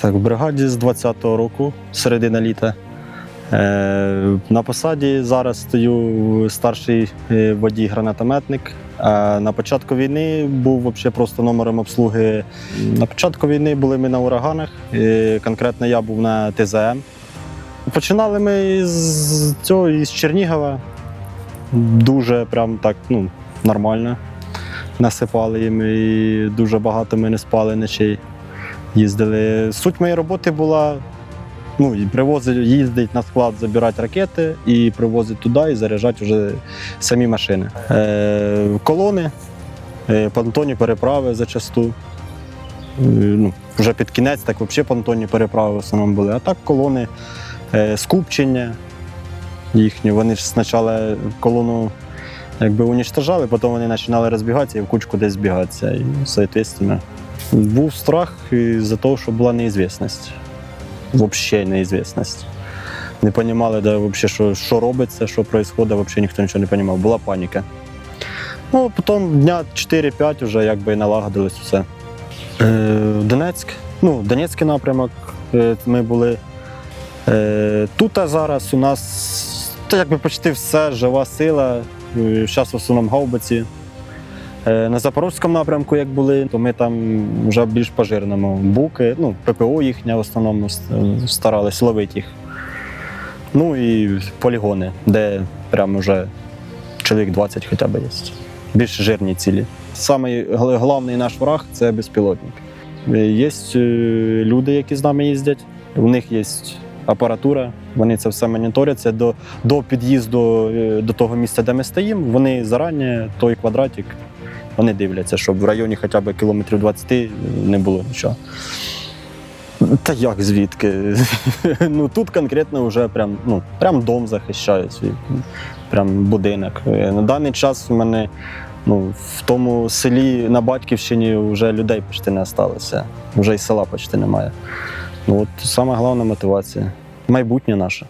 Так, в бригаді з 20-го року, середина літа. Е, на посаді зараз стою старший е, водій гранатометник. На початку війни був взагалі просто номером обслуги. На початку війни були ми на ураганах. е, конкретно я був на ТЗМ. Починали ми з цього із Чернігова. Дуже прям так, ну, нормально. Насипали їм і дуже багато ми не спали ночей їздили. Суть моєї роботи була ну, і привозити, їздити на склад, забирати ракети і привозити туди і заряджати вже самі машини. Е, колони, е, понтонні переправи зачасту. Е, ну, вже під кінець, так взагалі понтонні переправи в основному були. А так колони, е, скупчення їхні. Вони ж спочатку колону якби унічтожали, потім вони починали розбігатися і в кучку десь збігатися. І, соответственно, був страх із-за того, що була неізвісність. Взагалі неізвісність. Не розуміли, де, вообще, що, що робиться, що відбувається, взагалі ніхто нічого не розумів. Була паніка. Ну, потім дня 4-5 вже якби налагодилось все. Е, Донецьк, ну, Донецький напрямок. е, Ми були е, тут а зараз у нас та якби почти все, жива сила. Зараз в основному гаубиці. Е, На Запорозькому напрямку, як були, то ми там вже більш по-жирному. Буки, ну, ППО їхня в основному с- старались ловити їх. Ну і полігони, де прямо вже чоловік 20 хоча б є. Більш жирні цілі. Самий головний наш враг це безпілотник. Є е, люди, які з нами їздять, у них є апаратура, вони це все моніторять. Це до, до під'їзду е, до того місця, де ми стоїмо. Вони зарані той квадратик вони дивляться, щоб в районі хоча б кілометрів 20 не було нічого. Та як звідки? ну тут конкретно вже прям, ну, прям дом захищає свій, прям будинок. Е, На даний час у мене ну, в тому селі на батьківщині вже людей почти не залишилося. Вже і села почти немає. Ну, от саме головна мотивація. Майбутнє наше.